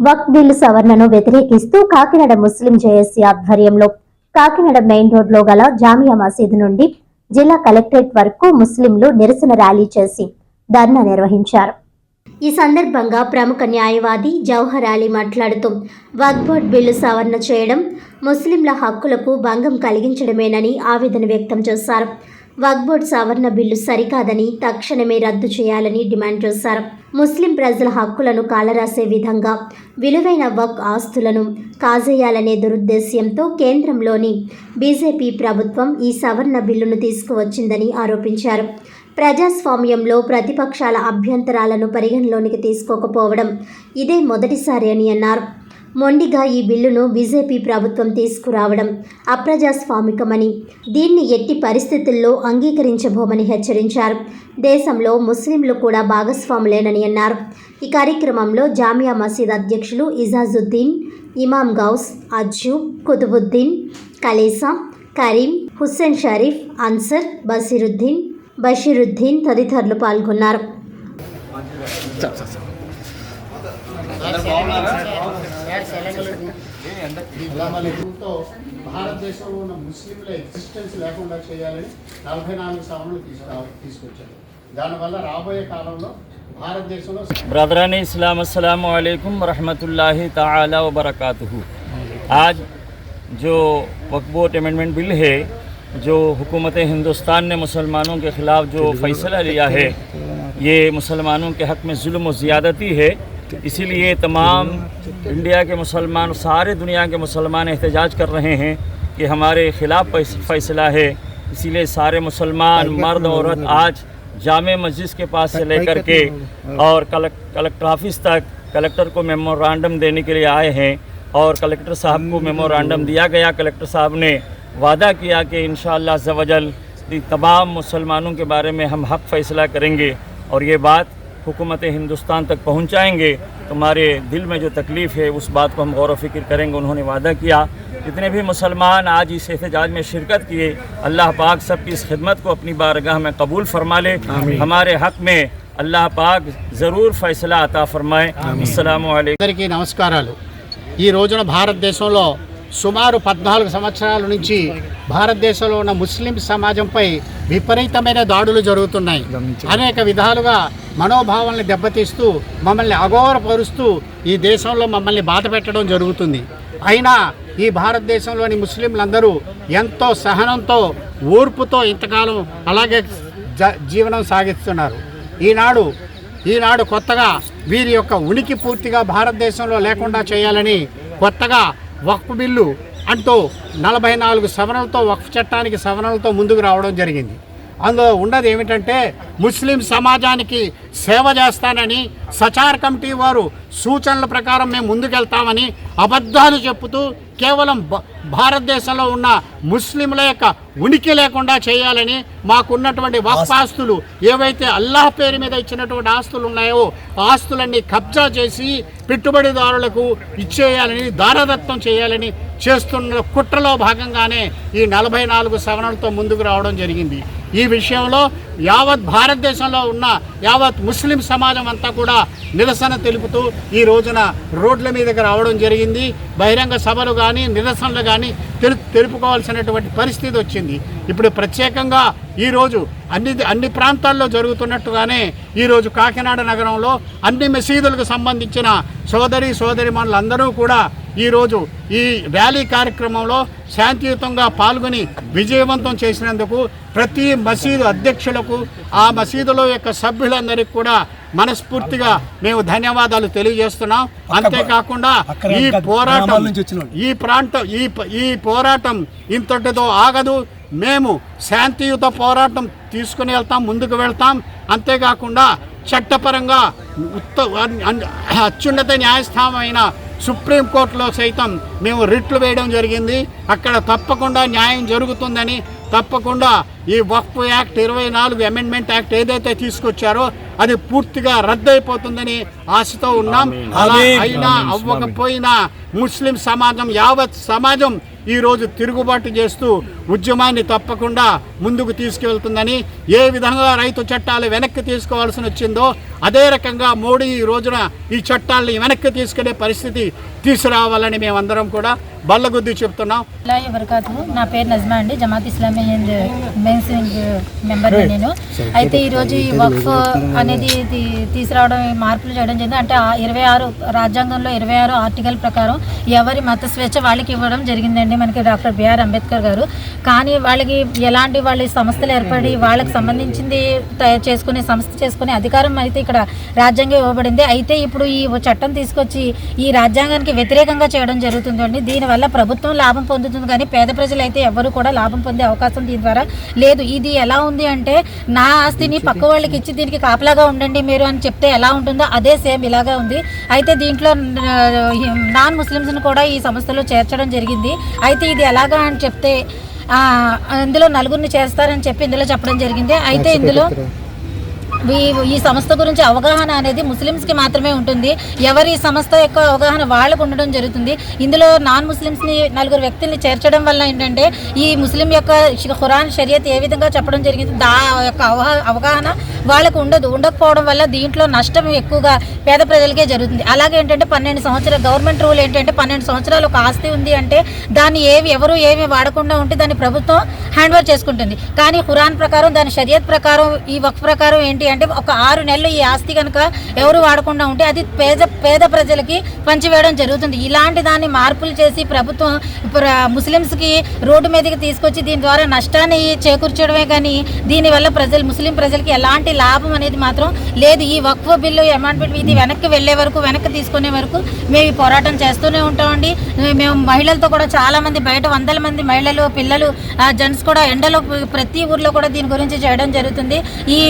వక్ bill సవరణను వ్యతిరేకిస్తూ కాకినాడ ముస్లిం JAC ఆధ్వర్యంలో Kakinada main రోడ్లో గల జామియా మసీదు నుండి జిల్లా కలెక్టరేట్ వరకు ముస్లింలు నిరసన ర్యాలీ చేసి ధర్నా నిర్వహించారు. ఈ సందర్భంగా ప్రముఖ న్యాయవాది జవహర్ అలీ మాట్లాడుతూ వక్బోర్డ్ బిల్లు సవరణ చేయడం ముస్లింల హక్కులకు భంగం కలిగించడమేనని ఆవేదన వ్యక్తం చేశారు. వక్ బోర్డ్ సవరణ బిల్లు సరికాదని తక్షణమే రద్దు చేయాలని డిమాండ్ చేశారు. ముస్లిం ప్రజల హక్కులను కాలరాసే విధంగా విలువైన వక్ ఆస్తులను కాజేయాలనే దురుద్దేశ్యంతో కేంద్రంలోని బీజేపీ ప్రభుత్వం ఈ సవరణ బిల్లును తీసుకువచ్చిందని ఆరోపించారు. ప్రజాస్వామ్యంలో ప్రతిపక్షాల అభ్యంతరాలను పరిగణలోనికి తీసుకోకపోవడం ఇదే మొదటిసారి అని అన్నారు. మొండిగా ఈ బిల్లును బీజేపీ ప్రభుత్వం తీసుకురావడం అప్రజాస్వామికమని దీన్ని ఎట్టి పరిస్థితుల్లో అంగీకరించబోమని హెచ్చరించారు. దేశంలో ముస్లింలు కూడా భాగస్వాములేనని అన్నారు. ఈ కార్యక్రమంలో జామియా మసీద్ అధ్యక్షులు ఇజాజుద్దీన్ ఇమామ్ గౌస్ అజ్జు కుతుబుద్దీన్ కలీసా కరీం హుస్సేన్ షరీఫ్ అన్సర్ బసీరుద్దీన్ బషీరుద్దీన్ తదితరులు పాల్గొన్నారు. برادران భారతదేశంలో ఉన్న ముస్లింల ఎగ్జిస్టెన్స్ లేకుండా చేయాలని నలభై నాలుగు సవరణలు తీసుకొచ్చారు. దానివల్ల రాబోయే కాలంలో బ్రదరాన్ ఇస్లాం السلام علیکم ورحمۃ اللہ تعالی وبرکاتہ آج جو وقبوٹ ووٹ بل ہے جو حکومت ہندوستان نے مسلمانوں کے خلاف جو فیصلہ لیا ہے یہ مسلمانوں کے حق میں ظلم و زیادتی ہے اسی لیے تمام انڈیا کے مسلمان سارے دنیا کے مسلمان احتجاج کر رہے ہیں کہ ہمارے خلاف فیصلہ ہے۔ اسی لیے سارے مسلمان مرد عورت آج جامع مسجد کے پاس سے لے کر کے اور کلکٹر آفس تک کلکٹر کو میمورانڈم دینے کے لیے آئے ہیں اور کلکٹر صاحب کو میمورانڈم دیا گیا۔ کلکٹر صاحب نے وعدہ کیا کہ انشاءاللہ عزوجل تمام مسلمانوں کے بارے میں ہم حق فیصلہ کریں گے۔ اور یہ بات حکومت ہندوستان تک پہنچائیں گے تمہارے دل میں جو تکلیف ہے اس بات کو ہم غور و فکر کریں گے انہوں نے وعدہ کیا۔ جتنے بھی مسلمان آج اس احتجاج میں شرکت کیے اللہ پاک سب کی اس خدمت کو اپنی بارگاہ میں قبول فرما لے۔ ہمارے حق میں اللہ پاک ضرور فیصلہ عطا فرمائے۔ السلام علیکم۔ یہ నమస్కారాలు. ఈ సుమారు పద్నాలుగు సంవత్సరాల నుంచి భారతదేశంలో ఉన్న ముస్లిం సమాజంపై విపరీతమైన దాడులు జరుగుతున్నాయి. అనేక విధాలుగా మనోభావాలను దెబ్బతీస్తూ మమ్మల్ని అఘోరపరుస్తూ ఈ దేశంలో మమ్మల్ని బాధ పెట్టడం జరుగుతుంది. అయినా ఈ భారతదేశంలోని ముస్లింలందరూ ఎంతో సహనంతో ఓర్పుతో ఇంతకాలం అలాగే జ- జీవనం సాగిస్తున్నారు. ఈనాడు ఈనాడు కొత్తగా వీరి యొక్క ఉనికి పూర్తిగా భారతదేశంలో లేకుండా చేయాలని కొత్తగా వక్ఫ్ బిల్లు అంటూ నలభై నాలుగు సవరణలతో వక్ఫ్ చట్టానికి సవరణలతో ముందుకు రావడం జరిగింది. అందులో ఉన్నది ఏమిటంటే ముస్లిం సమాజానికి సేవ చేస్తానని సచార్ కమిటీ వారు సూచనల ప్రకారం మేము ముందుకెళ్తామని అబద్ధాలు చెప్పుతూ కేవలం భ- భారతదేశంలో ఉన్న ముస్లింల యొక్క ఉనికి లేకుండా చేయాలని మాకున్నటువంటి వక్ఫ్ ఏవైతే అల్లాహ్ పేరు మీద ఇచ్చినటువంటి ఆస్తులు ఉన్నాయో ఆస్తులన్నీ కబ్జా చేసి పెట్టుబడిదారులకు ఇచ్చేయాలని దారదత్తం చేయాలని చేస్తున్న కుట్రలో భాగంగానే ఈ నలభై నాలుగు సవరణలతో ముందుకు రావడం జరిగింది. ఈ విషయంలో యావత్ భారతదేశంలో ఉన్న యావత్ ముస్లిం సమాజం అంతా కూడా నిరసన తెలుపుతూ ఈ రోజున రోడ్ల మీదకి రావడం జరిగింది. బహిరంగ సభలు కానీ నిరసనలు కానీ తెలు తెలుపుకోవాల్సినటువంటి పరిస్థితి వచ్చింది. ఇప్పుడు ప్రత్యేకంగా ఈరోజు అన్ని అన్ని ప్రాంతాల్లో జరుగుతున్నట్టుగానే ఈరోజు కాకినాడ నగరంలో అన్ని మసీదులకు సంబంధించిన సోదరి సోదరి మనులందరూ కూడా ఈరోజు ఈ ర్యాలీ కార్యక్రమంలో శాంతియుతంగా పాల్గొని విజయవంతం చేసినందుకు ప్రతి మసీదు అధ్యక్షులకు ఆ మసీదులో యొక్క సభ్యులందరికీ కూడా మనస్ఫూర్తిగా మేము ధన్యవాదాలు తెలియజేస్తున్నాం. అంతేకాకుండా ఈ పోరాటం ఈ ప్రాంతం ఈ ఈ పోరాటం ఇంతటితో ఆగదు. మేము శాంతియుత పోరాటం తీసుకుని వెళ్తాం ముందుకు వెళ్తాం. అంతేకాకుండా చట్టపరంగా ఉత్త అత్యున్నత న్యాయస్థానమైన సుప్రీంకోర్టులో సైతం మేము రిట్లు వేయడం జరిగింది. అక్కడ తప్పకుండా న్యాయం జరుగుతుందని తప్పకుండా ఈ వక్ఫ్ యాక్ట్ ఇరవై నాలుగు అమెండ్మెంట్ యాక్ట్ ఏదైతే తీసుకొచ్చారో అది పూర్తిగా రద్దయిపోతుందని ఆశతో ఉన్నాం. అలా. అయినా. అవ్వకపోయినా ముస్లిం సమాజం యావత్ సమాజం ఈ రోజు తిరుగుబాటు చేస్తూ ఉద్యమాన్ని తప్పకుండా ముందుకు తీసుకువెళ్తుందని ఏ విధంగా రైతు చట్టాలు వెనక్కి తీసుకోవాల్సి వచ్చిందో అదే రకంగా మోడీ ఈ రోజున ఈ చట్టాలని వెనక్కి తీసుకునే పరిస్థితి తీసుకురావాలని మేమందరం కూడా బల్లగుద్ది చెప్తున్నాం నా పేరు నజ్మా అండి జమాత్ ఇస్లామీ హింద్ మెన్స్ మెంబర్ నేను. అయితే ఈరోజు ఈ వక్ఫ్ అనేది తీసుకురావడం మార్పులు చేయడం జరిగింది. అంటే ఇరవై ఆరు రాజ్యాంగంలో ఇరవై ఆరు ఆర్టికల్ ప్రకారం ఎవరి మత స్వేచ్ఛ వాళ్ళకి ఇవ్వడం జరిగిందండి మనకి డాక్టర్ బిఆర్ అంబేద్కర్ గారు. కానీ వాళ్ళకి ఎలాంటి వాళ్ళ సంస్థలు ఏర్పడి వాళ్ళకి సంబంధించింది తయారు చేసుకునే సంస్థ చేసుకునే అధికారం అయితే ఇక్కడ రాజ్యాంగం ఇవ్వబడింది. అయితే ఇప్పుడు ఈ చట్టం తీసుకొచ్చి ఈ రాజ్యాంగానికి వ్యతిరేకంగా చేయడం జరుగుతుందండి. దీనివల్ల ప్రభుత్వం లాభం పొందుతుంది. కానీ పేద ప్రజలు అయితే ఎవరు కూడా లాభం పొందే అవకాశం దీని ద్వారా లేదు ఇది ఎలా ఉంది అంటే నా ఆస్తిని పక్క వాళ్ళకి ఇచ్చి దీనికి కాపలాగా ఉండండి మీరు అని చెప్తే ఎలా ఉంటుందో అదే సేమ్ ఇలాగే ఉంది. అయితే దీంట్లో నాన్ ముస్లిమ్స్ని కూడా ఈ సంస్థలో చేర్చడం జరిగింది. అయితే ఇది ఎలాగా అని చెప్తే ఇందులో నలుగురిని చేస్తారని చెప్పి ఇందులో చెప్పడం జరిగింది. అయితే ఇందులో ఈ- సంస్థ గురించి అవగాహన అనేది ముస్లిమ్స్కి మాత్రమే ఉంటుంది. ఎవరి సంస్థ యొక్క అవగాహన వాళ్ళకు ఉండడం జరుగుతుంది. ఇందులో నాన్ ముస్లిమ్స్ని నలుగురు వ్యక్తుల్ని చేర్చడం వల్ల ఏంటంటే ఈ ముస్లిం యొక్క ఖురాన్ షరియత్ ఏ విధంగా చెప్పడం జరిగింది దా యొక్క అవగాహన వాళ్ళకు ఉండదు. ఉండకపోవడం వల్ల దీంట్లో నష్టం ఎక్కువగా పేద ప్రజలకే జరుగుతుంది. అలాగే ఏంటంటే పన్నెండు సంవత్సరాలు గవర్నమెంట్ రూల్ ఏంటంటే పన్నెండు సంవత్సరాలు ఒక ఆస్తి ఉంది అంటే దాన్ని ఏవి ఎవరు ఏమి వాడకుండా ఉంటే దాన్ని ప్రభుత్వం హ్యాండ్ ఓవర్ చేసుకుంటుంది. కానీ ఖురాన్ ప్రకారం దాని షరియత్ ప్రకారం ఈ వక్ ప్రకారం ఏంటి అంటే ఒక ఆరు నెలలు ఈ ఆస్తి కనుక ఎవరు వాడకుండా ఉంటే అది పేద పేద ప్రజలకి పంచివేయడం జరుగుతుంది. ఇలాంటి దాన్ని మార్పులు చేసి ప్రభుత్వం ముస్లిమ్స్కి రోడ్డు మీదకి తీసుకొచ్చి దీని ద్వారా నష్టాన్ని చేకూర్చడమే కానీ దీనివల్ల ప్రజలు ముస్లిం ప్రజలకి ఎలాంటి లాభం అనేది మాత్రం లేదు. ఈ వక్ఫ్ బిల్లు అమెండ్మెంట్ ఇది వెనక్కి వెళ్ళే వరకు వెనక్కి తీసుకునే వరకు మేము ఈ పోరాటం చేస్తూనే ఉంటామండి. మేము మహిళలతో కూడా చాలా మంది బయట వందల మంది మహిళలు పిల్లలు జెంట్స్ కూడా ఎండలో ప్రతి ఊర్లో కూడా దీని గురించి చేయడం జరుగుతుంది. ఈ